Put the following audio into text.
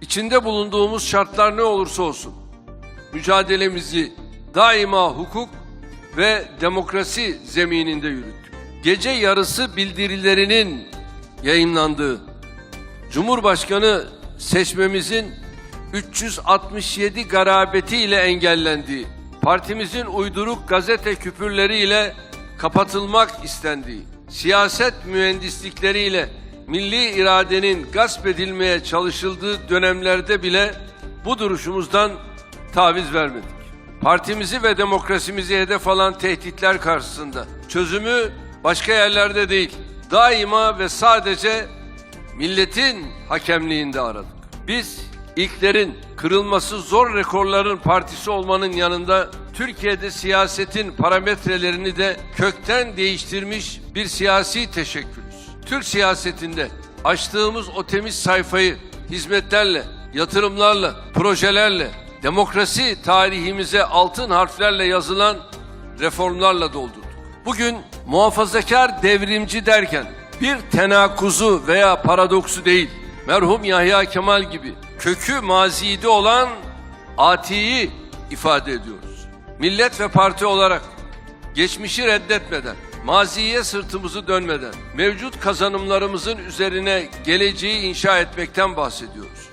İçinde bulunduğumuz şartlar ne olursa olsun mücadelemizi daima hukuk ve demokrasi zemininde yürüttük. Gece yarısı bildirilerinin yayınlandığı, Cumhurbaşkanı seçmemizin 367 garabetiyle engellendiği, partimizin uyduruk gazete küpürleriyle kapatılmak istendiği, siyaset mühendislikleriyle milli iradenin gasp edilmeye çalışıldığı dönemlerde bile bu duruşumuzdan taviz vermedik. Partimizi ve demokrasimizi hedef alan tehditler karşısında çözümü başka yerlerde değil, daima ve sadece milletin hakemliğinde aradık. Biz ilklerin, kırılması zor rekorların partisi olmanın yanında Türkiye'de siyasetin parametrelerini de kökten değiştirmiş bir siyasi teşekkülüz. Türk siyasetinde açtığımız o temiz sayfayı hizmetlerle, yatırımlarla, projelerle, demokrasi tarihimize altın harflerle yazılan reformlarla doldurduk. Bugün muhafazakar devrimci derken bir tenakuzu veya paradoksu değil, merhum Yahya Kemal gibi kökü mazide olan atiyi ifade ediyoruz. Millet ve parti olarak geçmişi reddetmeden, maziye sırtımızı dönmeden, mevcut kazanımlarımızın üzerine geleceği inşa etmekten bahsediyoruz.